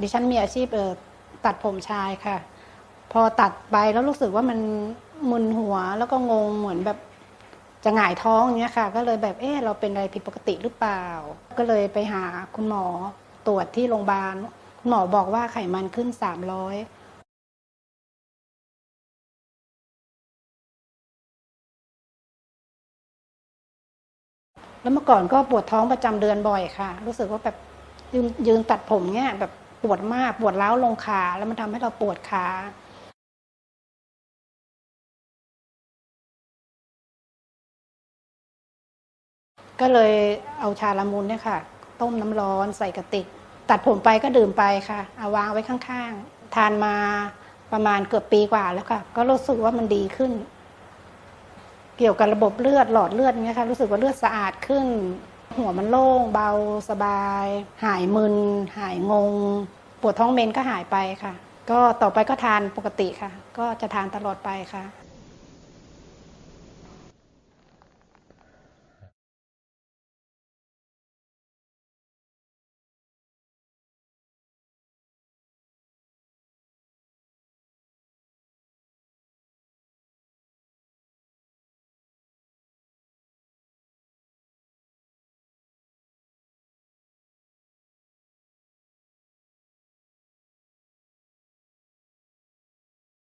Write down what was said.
ดิฉันมีอาชีพเออตัดผมชายค่ะ พอตัดไปแล้วรู้สึกว่ามันมึนหัวแล้วก็งงเหมือนแบบจะหงายท้องเงี้ยค่ะ ก็เลยแบบเออเราเป็นอะไรผิดปกติหรือเปล่า ก็เลยไปหาคุณหมอตรวจที่โรงพยาบาลคุณหมอบอกว่าไขมันขึ้นสามร้อยแล้วเมื่อก่อนก็ปวดท้องประจำเดือนบ่อยค่ะ รู้สึกว่าแบบยืนยืนตัดผมเนี้ยแบบ ปวดมากปวดร้าวลงขาแล้วมันทำให้เราปวดขาก็เลยเอาชาละมุนเนี่ยค่ะ ต้มน้ำร้อนใส่กระติก ตัดผมไปก็ดื่มไปค่ะ เอาวางไว้ข้างๆ ทานมาประมาณเกือบปีกว่าแล้วค่ะ ก็รู้สึกว่ามันดีขึ้น เกี่ยวกับระบบเลือดหลอดเลือดเนี่ยค่ะ รู้สึกว่าเลือดสะอาดขึ้น หัวมันโล่งเบาสบาย หายมึน หายงง ปวดท้องเมนก็หายไปค่ะ ก็ต่อไปก็ทานปกติค่ะ ก็จะทานตลอดไปค่ะ